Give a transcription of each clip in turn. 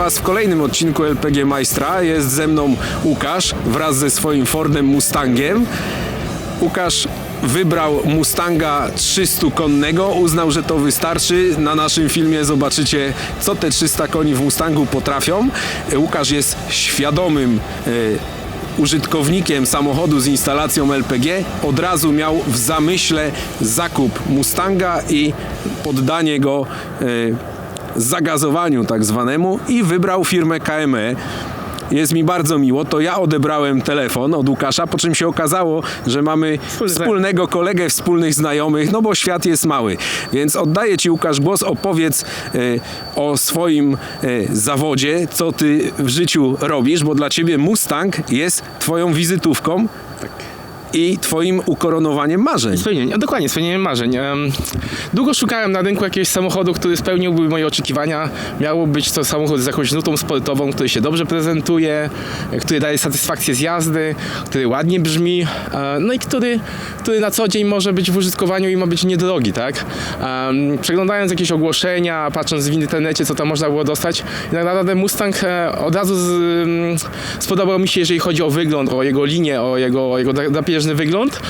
Was w kolejnym odcinku LPG Majstra. Jest ze mną Łukasz wraz ze swoim Fordem Mustangiem. Łukasz wybrał Mustanga 300 konnego, uznał, że to wystarczy. Na naszym filmie zobaczycie, co te 300 koni w Mustangu potrafią. Łukasz jest świadomym e, użytkownikiem samochodu z instalacją LPG. Od razu miał w zamyśle zakup Mustanga i poddanie go e, zagazowaniu tak zwanemu i wybrał firmę KME. Jest mi bardzo miło, to ja odebrałem telefon od Łukasza, po czym się okazało, że mamy wspólnego kolegę, wspólnych znajomych, no bo świat jest mały. Więc oddaję Ci Łukasz głos, opowiedz e, o swoim e, zawodzie, co Ty w życiu robisz, bo dla Ciebie Mustang jest Twoją wizytówką i Twoim ukoronowaniem marzeń. Spełnienie, dokładnie, spełnieniem marzeń. Długo szukałem na rynku jakiegoś samochodu, który spełniłby moje oczekiwania. Miało być to samochód z jakąś nutą sportową, który się dobrze prezentuje, który daje satysfakcję z jazdy, który ładnie brzmi, e, no i który, który na co dzień może być w użytkowaniu i ma być niedrogi, tak? Przeglądając jakieś ogłoszenia, patrząc w internecie, co tam można było dostać, naprawdę Mustang e, od razu z, mm, spodobał mi się, jeżeli chodzi o wygląd, o jego linię, o jego, o jego dra- drapieżny wygląd.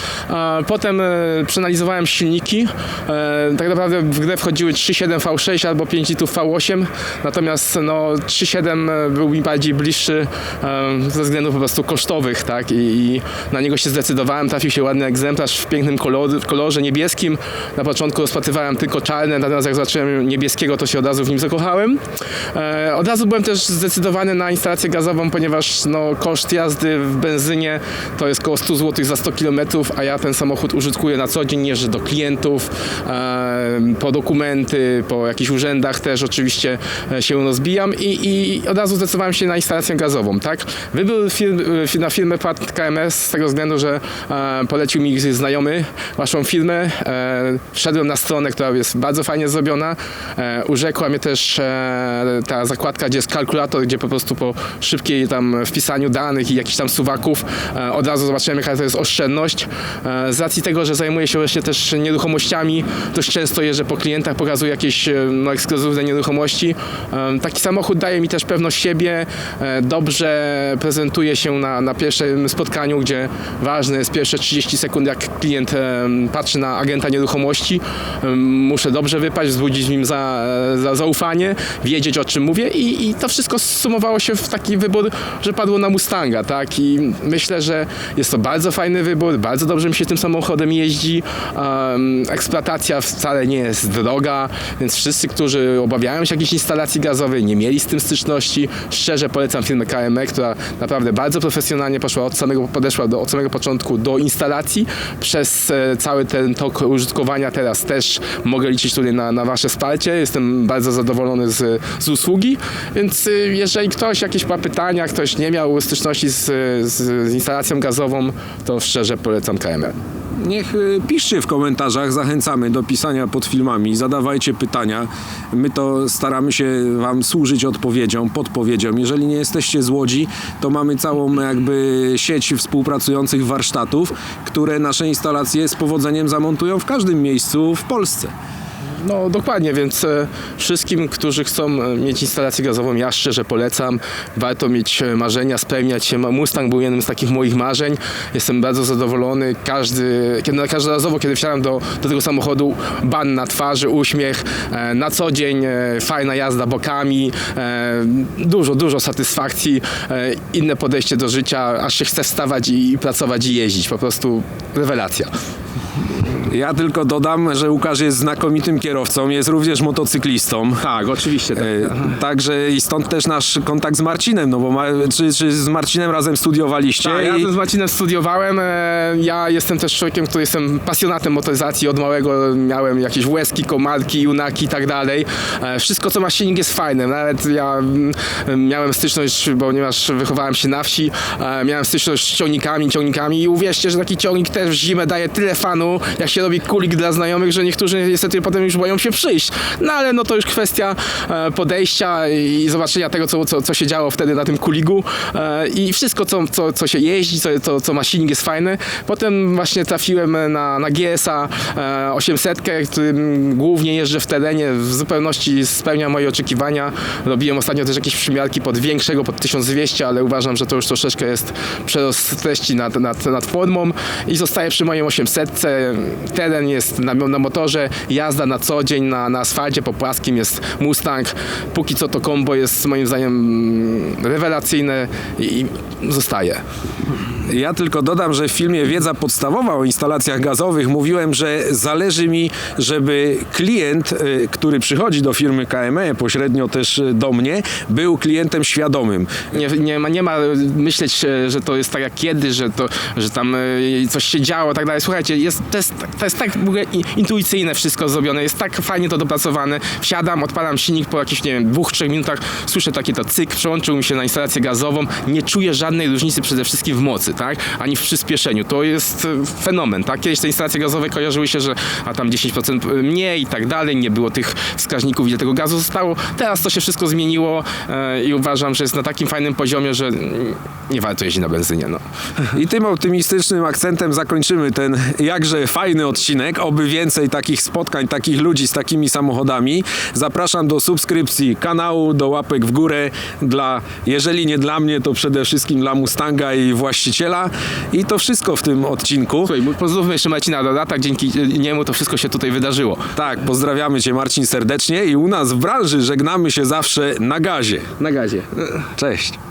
Potem e, przeanalizowałem silniki. E, Tak naprawdę w grę wchodziły 3.7 V6 albo 5 litrów V8, natomiast no, 3.7 był mi bardziej bliższy e, ze względów po prostu kosztowych, tak? I, i na niego się zdecydowałem. Trafił się ładny egzemplarz w pięknym kolor, kolorze niebieskim. Na początku rozpatrywałem tylko czarne, natomiast jak zobaczyłem niebieskiego, to się od razu w nim zakochałem. E, Od razu byłem też zdecydowany na instalację gazową, ponieważ no, koszt jazdy w benzynie to jest około 100 zł za 100 km, a ja ten samochód użytkuję na co dzień, jeżdżę do klientów, po dokumenty, po jakichś urzędach też oczywiście e, się rozbijam i, i od razu zdecydowałem się na instalację gazową, tak? Wybór firm, e, na firmę padł KMS z tego względu, że e, polecił mi znajomy waszą firmę, wszedłem na stronę, która jest bardzo fajnie zrobiona, urzekła mnie też ta zakładka, gdzie jest kalkulator, gdzie po prostu po szybkiej tam wpisaniu danych i jakichś tam suwaków od razu zobaczyłem, jaka to jest oszczędność. E, Z racji tego, że zajmuję się właśnie też nieruchomościami, dość często jeżdżę po klientach, pokazuję jakieś e, no, ekskluzywne nieruchomości. E, Taki samochód daje mi też pewność siebie, dobrze prezentuje się na, na pierwszym spotkaniu, gdzie ważne jest pierwsze 30 sekund, jak klient patrzy na agenta nieruchomości. Muszę dobrze wypaść, wzbudzić w nim za, za zaufanie, wiedzieć o czym mówię i, i to wszystko sumowało się w taki wybór, że padło na Mustanga, tak? I myślę, że jest to bardzo fajny wybór, bardzo dobrze mi się tym samochodem jeździ. Um, eksploatacja wcale nie jest droga, więc wszyscy, którzy obawiają się jakiejś instalacji gazowej, nie mieli z tym styczności, szczerze polecam firmę KME, która naprawdę bardzo profesjonalnie poszła od samego, podeszła do, od samego początku do instalacji. Przez e, cały ten tok użytkowania teraz też mogę liczyć tutaj na, na Wasze wsparcie. Jestem bardzo zadowolony z, z usługi, więc y, jeżeli ktoś jakieś ma pytania, ktoś nie miał styczności z, z, z instalacją gazową, to szczerze polecam KME. Niech y, piszcie w komentarzach, zachęcamy do pisania pod filmami, zadawajcie pytania. My to staramy się Wam służyć odpowiedzią, podpowiedzią. Jeżeli nie jesteście z Łodzi, to mamy całą jakby sieć współpracujących warsztatów, które nasze instalacje z powodzeniem zamontują w każdym miejscu w Polsce. No dokładnie, więc e, wszystkim, którzy chcą e, mieć instalację gazową, ja szczerze polecam. Warto mieć e, marzenia, spełniać się. Mustang był jednym z takich moich marzeń. Jestem bardzo zadowolony. Każdy, kiedy, każdorazowo, kiedy wsiadam do, do tego samochodu, ban na twarzy, uśmiech. Na co dzień fajna jazda bokami. Dużo, dużo satysfakcji. Inne podejście do życia, aż się chce wstawać i pracować i jeździć. Po prostu rewelacja. Ja tylko dodam, że Łukasz jest znakomitym kierowcą, jest również motocyklistą. Tak, oczywiście. Tak. E, Także i stąd też nasz kontakt z Marcinem, no bo ma, czy, czy z Marcinem razem studiowaliście? Tak, ja i... razem z Marcinem studiowałem. e, Ja jestem też człowiekiem, który jestem pasjonatem motoryzacji. Od małego miałem jakieś łezki, komarki, junaki i tak dalej. E, Wszystko, co ma silnik jest fajne. Nawet ja mm, miałem styczność, ponieważ wychowałem się na wsi, e, miałem styczność z ciągnikami, ciągnikami i uwierzcie, że taki ciągnik też w zimę daje tyle fanu, jak się się robi kulik dla znajomych, że niektórzy niestety potem już boją się przyjść. No ale no to już kwestia e, podejścia i zobaczenia tego, co, co, co się działo wtedy na tym kuligu e, i wszystko, co, co, co się jeździ, co, co, co ma silnik jest fajny. Potem właśnie trafiłem na, na GS-a e, 800, którym głównie jeżdżę w terenie, w zupełności spełnia moje oczekiwania. Robiłem ostatnio też jakieś przymiarki pod większego, pod 1200, ale uważam, że to już troszeczkę jest przerost treści nad, nad, nad formą i zostaję przy moim 800. Teren jest na, na motorze, jazda na co dzień na, na asfalcie, po płaskim jest Mustang. Póki co to kombo jest moim zdaniem rewelacyjne i, i zostaje. Ja tylko dodam, że w filmie Wiedza podstawowa o instalacjach gazowych mówiłem, że zależy mi, żeby klient, y, który przychodzi do firmy KME, pośrednio też y, do mnie, był klientem świadomym. Nie, nie, ma, nie ma myśleć, że to jest tak jak kiedyś, że, to, że tam e, coś się działo, tak dalej. Słuchajcie, jest, to, jest, to jest tak w ogóle intuicyjne wszystko zrobione, jest tak fajnie to dopracowane. Wsiadam, odpalam silnik po jakichś, nie wiem, dwóch, trzech minutach, słyszę taki to cyk, przełączył mi się na instalację gazową, nie czuję żadnej różnicy przede wszystkim w mocy, tak? Ani w przyspieszeniu. To jest e, fenomen, tak? Kiedyś te instalacje gazowe kojarzyły się, że a tam 10% mniej i tak dalej, nie było tych wskaźników, ile tego gazu zostało. Teraz to się wszystko zmieniło e, i uważam, że jest na takim fajnym poziomie, że nie warto jeździć na benzynie, no. I tym optymistycznym akcentem zakończymy ten jakże fajny odcinek. Oby więcej takich spotkań, takich ludzi z takimi samochodami. Zapraszam do subskrypcji kanału, do łapek w górę dla, jeżeli nie dla mnie, to przede wszystkim dla Mustanga i właściciela. I to wszystko w tym odcinku. Słuchaj, pozdrówmy jeszcze Marcina Dodata, dzięki niemu to wszystko się tutaj wydarzyło. Tak, pozdrawiamy Cię Marcin serdecznie i u nas w branży żegnamy się zawsze na gazie. Na gazie. Cześć.